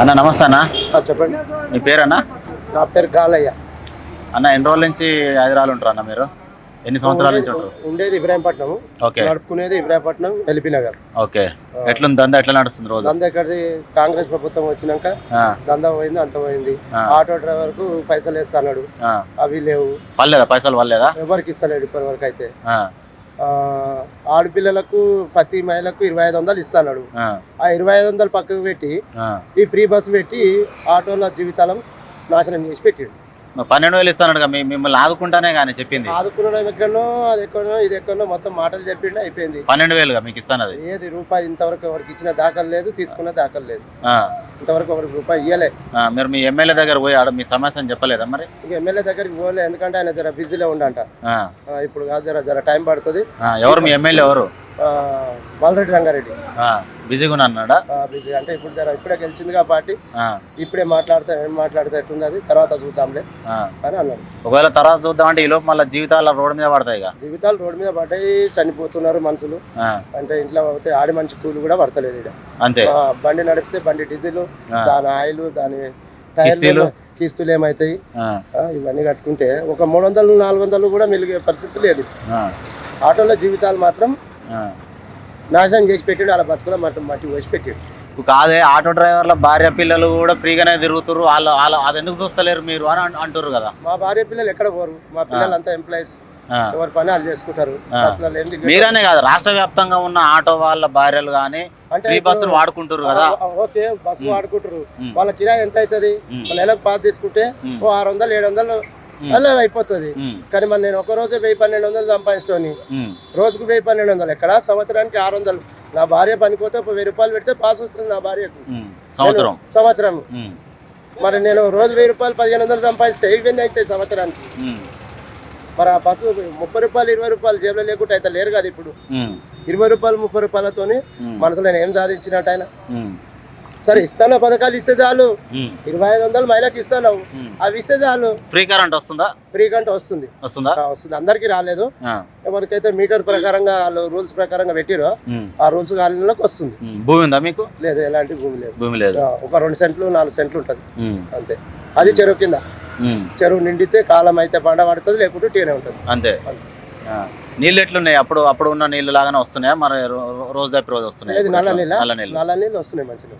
అన్న నమస్తే అన్న. చెప్పండి. మీ పేరన్నా? నా పేరు గాలయ్య. అన్న ఎన్ని రోజుల నుంచి హైదరాబాద్ ఉంటారు అన్న మీరు? ఎన్ని సంవత్సరాల నుంచి ఉంటారు? ఉండేది ఇబ్రాహీంపట్నం. ఓకే. నడుపుకునేది ఇబ్రాహీంపట్నం ఎల్బీ నగర్. ఓకే. ఎట్లుంది దందా? ఎట్లా నడుస్తుంది రోజు? దందా ఎక్కడిది? కాంగ్రెస్ ప్రభుత్వం వచ్చినాక దందా పోయింది అంత పోయింది. ఆటో డ్రైవర్కు పైసలు వేస్తాడు. అవి లేవు. పర్లేదా పైసలు పర్లేదా ఎవరికి ఇస్తలేడు ఇప్పటి వరకు అయితే ఆడపిల్లలకు ప్రతి మహిళకు ఇరవై ఐదు వందలు ఇస్తాడు ఆ, ఇరవై ఐదు వందలు పక్కకు పెట్టి. ఈ ఫ్రీ బస్సు పెట్టి ఆటోల జీవితాలను నాశనం చేసి పెట్టిండు. పన్నెండు వేలు ఇస్తాను మిమ్మల్ని ఆదుకుంటానే కానీ చెప్పింది. ఆదుకునడం ఎక్కడనో అది ఎక్కడనో ఇది ఎక్కడనో మొత్తం మాటలు చెప్పిండు అయిపోయింది. పన్నెండు వేలుగా మీకు ఇస్తాను అది. ఏది రూపాయి ఇంతవరకు ఎవరికి ఇచ్చిన దాఖలు లేదు తీసుకున్న దాఖలు లేదు. ఇంతవరకు ఎవరికి రూపాయి ఇవ్వలే మీరు మీ ఎమ్మెల్యే దగ్గర పోయి ఆడ మీ సమస్యను చెప్పలేదా మరి? ఇక ఎమ్మెల్యే దగ్గరికి పోలే ఎందుకంటే ఆయన జర బిజీలో ఉండంట. ఇప్పుడు కాదు జర జర టైం పడుతుంది. ఎవరు మీ ఎమ్మెల్యే ఎవరు? బాలరెడ్డి రంగారెడ్డి. బిజీగా అన్నాడా? బిజీ. అంటే ఇప్పుడు జర ఇప్పుడే గెలిచింది కాబట్టి ఆ, ఇప్పుడే మాట్లాడితే ఏం మాట్లాడితే ఎట్టుంది అది తర్వాత చూద్దాంలే. అని అన్నాడు. ఒకవేళ తర్వాత చూద్దామంటే ఈ లోపు మళ్ళీ జీవితాల రోడ్డు మీద పడతాయి జీవితాలు రోడ్డు మీద పడ్డాయి చనిపోతున్నారు మనుషులు. అంటే ఇంట్లో పోతే ఆడి మంచి కూలి కూడా పడతలేదు ఇక్కడ అంతే. బండి నడిపితే బండి డీజిల్ దాని ఆయిల్ దాని? టైర్లు కిస్తులు. ఏమవుతాయి ఆ, ఇవన్నీ కట్టుకుంటే ఒక మూడు వందలు నాలుగు వందలు కూడా మెలిగే పరిస్థితి లేదు. ఆటోల జీవితాలు మాత్రం. నాశనం చేసి పెట్టాడు అలా బతుకుల మట్టి మట్టి వేసి పెట్టాడు. కాదే ఆటో డ్రైవర్ల భార్య పిల్లలు కూడా ఫ్రీగానే తిరుగుతారు వాళ్ళు వాళ్ళు అది ఎందుకు చూస్తలేరు మీరు అని అన్- అంటుర్రు కదా. మా భార్య పిల్లలు ఎక్కడ పోరు? మా పిల్లలంతా ఎంప్లాయీస్. ఆ. ఎవరి పని వాళ్ళు చేసుకుంటారు. ఆ. అసలు మీరనే కాదు రాష్ట్ర వ్యాప్తంగా ఉన్న ఆటో వాళ్ళ భార్యలు కానీ అంటే ఫ్రీ ఇప్పుడు- బస్సులు వాడుకుంటారు కదా. ఆ, ఓకే బస్సు. వాడుకుంటారు ఉమ్, వాళ్ళ కిరాయి ఎంత అవుతుంది? ఉమ్, నెలకు పాస్ తీసుకుంటే ఉమ్, ఓ ఆరు వందలు ఏడు వందలు అలా అయిపోతుంది. కానీ మరి నేను ఒక రోజే వెయ్యి పన్నెండు వందలు సంపాదించుకొని రోజుకు వెయ్యి పన్నెండు వందలు. ఎక్కడ? సంవత్సరానికి ఆరు వందలు. నా భార్య పనిపోతే ఒక వెయ్యి రూపాయలు పెడితే పాస్ వస్తుంది నా భార్యకు. సంవత్సరం. సంవత్సరం. మరి నేను రోజు వెయ్యి రూపాయలు పదిహేను వందలు సంపాదిస్తే ఇవన్నీ అవుతాయి సంవత్సరానికి. మరి ఆ బస్సు ముప్పై రూపాయలు ఇరవై రూపాయలు జేబులో లేకుంటే అయితే లేరు కదా ఇప్పుడు. ఇరవై రూపాయలు ముప్పై రూపాయలతోని మనసులో నేను ఏం సాధించినట్టు ఆయన? సరే ఇస్తాను పథకాలు ఇస్తే చాలు. ఇరవై ఐదు వందలు మహిళకి ఇస్తాను. అవి ఇస్తే చాలు. ఫ్రీ కరెంట్ వస్తుందా? ఫ్రీ కంటే వస్తుంది. వస్తుందా? వస్తుంది. అందరికీ రాలేదు. ఎవరికైతే మీటర్ ప్రకారంగా వాళ్ళు రూల్స్ ప్రకారంగా పెట్టిరో ఆ రూల్స్ కాలంలోకి వస్తుంది. భూమి ఉందా మీకు? లేదు ఎలాంటి భూమి లేదు. భూమి లేదు. ఒక రెండు సెంట్లు నాలుగు సెంట్లు ఉంటుంది. అంతే. అది చెరువు కింద. చెరువు నిండితే కాలం అయితే పండ పడుతుంది లేకుంటే టీనే ఉంటుంది. అంతే. నీళ్ళు ఎట్లున్నాయి? అప్పుడు అప్పుడు ఉన్న నీళ్ళు లాగానే వస్తున్నాయా? మరి రోజు తప్పి రోజు వస్తున్నాయి? ఏది నల్ల నీళ్ళ. నల్ల నీళ్ళు. నల్ల నీళ్ళు వస్తున్నాయి మంచిగా.